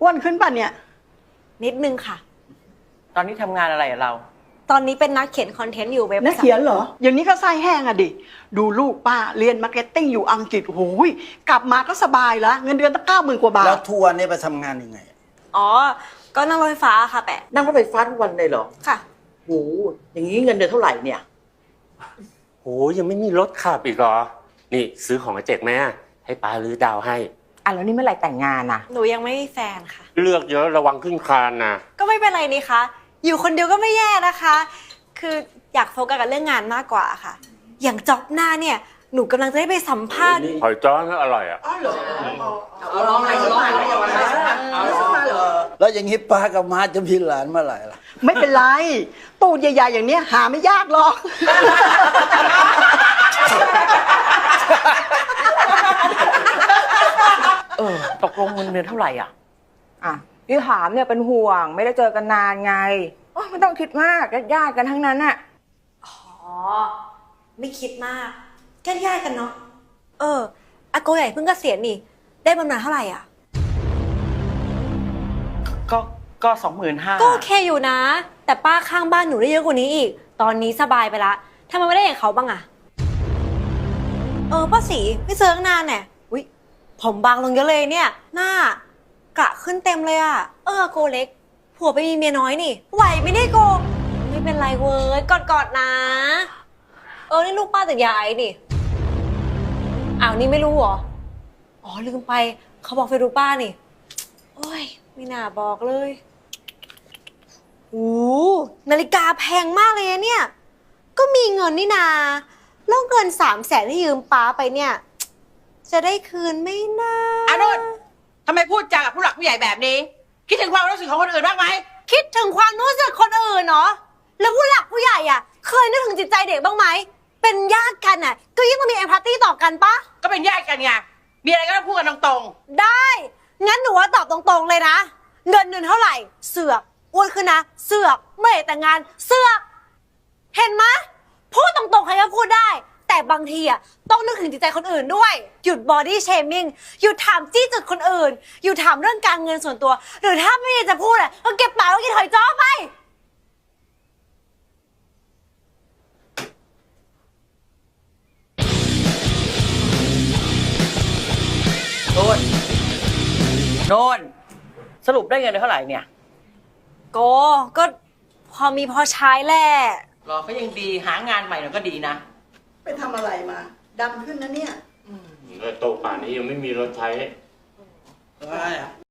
อ้วนขึ้นป่ะเนี่ย นิดนึงค่ะ ตอนนี้ทำงานอะไรอะเรา ตอนนี้เป็นนักเขียนคอนเทนต์อยู่เว็บนักเขียนเหรอ อย่างนี้ก็ไส้แห้งอะดิ ดูลูกป้าเรียนมาร์เก็ตติ้งอยู่อังกฤษโอ้โหยกลับมาก็สบายแล้วเงินเดือนตั้งเก้าหมื่นกว่าบาแล้ทวทัวร์เนี่ยไปทำงานยังไง อ๋อ ก็นั่งรถไฟฟ้าค่ะแปะนั่งรถไฟฟ้าทุกวันเลยเหรอค่ะ โหอย่างนี้เงินเดือนเท่าไหร่เนี่ย โหยังไม่มีรถขับอีกเหรอ นี่ซื้อของมาแจกแม่ ให้ป้าหรือดาวให้ อะแล้วนี่เมื่อไหร่แต่งงานอะ หนูยังไม่มีแฟนค่ะ เลือกเยอะระวังขึ้นคานนะก็ไม่เป็นไรนี่คะ อยู่คนเดียวก็ไม่แย่นะคะ คืออยากโฟกัสกับเรื่องงานมากกว่าค่ะ อย่างจ็อบหน้าเนี่ย หนูกำลังจะได้ไปสัมภาษณ์ หอยจ้อนก็อร่อยอะ เอาร้องอะไรร้องอะไรร้องอะไรแล้วอย่างนี้ป้ากับม้าจะมีหลานเมื่อไหร่ล่ะ ไม่เป็นไร ตู้ใหญ่ ๆ อย่างเนี้ยหาไม่ยากหรอกเออตกลงเงินเดือนเท่าไหร่อะ อะพี่ถามเนี่ยเป็นห่วง ไม่ได้เจอกันนานไงโอ้ไม่ต้องคิดมากญาติๆกันทั้งนั้นอะอ๋อ ไม่คิดมากแค่ญาติกันเนาะ เอออาโกใหญ่เพิ่งเกษียณนี่ ได้บำนาญเท่าไหร่อะ ก็ก็สองหมื่นห้าก็โอเคอยู่นะ แต่ป้าข้างบ้านหนูได้เยอะกว่านี้อีก ตอนนี้สบายไปละทำไมไม่ได้อย่างเขาบ้างอะเออป้าสีไม่เจอตั้งนานเนี่ยวิ ผมบางลงเยอะเลยเนี่ย หน้ากระขึ้นเต็มเลยอะเออโกเล็ก ผัวไปมีเมียน้อยนี่ ไหวไหม่ได้โก ไม่เป็นไรเว้ยกอดกอดๆนะ เออ นี่ลูกป้าติดยาไอนี่อ้าวนี่ไม่รู้เหรอ อ๋อลืมไป เขาบอกเฟซบุ๊กป้านี่ โอ้ย ไม่น่าบอกเลยโอ้นาฬิกาแพงมากเลยนะเนี่ย ก็มีเงินนี่นา แล้วเงินสามแสนที่ยืมป้าไปเนี่ย จะได้คืนไหม่นาอานุนทำไมพูดจากับผู้หลักผู้ใหญ่แบบนี้ คิดถึงความรู้สึกของคนอื่นบ้างไหม คิดถึงความรู้สึกคนอื่นเนาะแล้วผู้หลักผู้ใหญ่อะ เคยนึกถึงจิตใจเด็กบ้างไหม เป็นญาติกันอะ ก็ยิ่งต้องมีเอมพัตตี้ต่อกันปะก็เป็นญาติกันไง มีอะไรก็ต้องพูดกันตรงได้ งั้นหนูว่าตอบตรงๆเลยนะ เงินเดือนเท่าไหร่ เสือกอ้วนขึ้นนะ เสือกไม่ได้แต่งงาน เสือก เห็นไหมยพูดตรงๆใครก็พูดได้ แต่ บางทีอะต้องนึกถึงจิตใจคนอื่นด้วย หยุดบอดี้เชมิ่งหยุดถามจี้จุดคนอื่น หยุดถามเรื่องการเงินส่วนตัว หรือถ้าไม่มีจะพูดอะก็เก็บปากแล้วกินหอยจ้อไป โน่นโน่นสรุปได้เงินเดือนเท่าไหร่เนี่ย โก ก็พอมีพอใช้แหละๆรอก็ยังดีหางานใหม่หน่อยก็ดีนะ ไปทำอะไรมาดำขึ้นนะเนี่ยโตป่านนี้ยังไม่มีรถใช้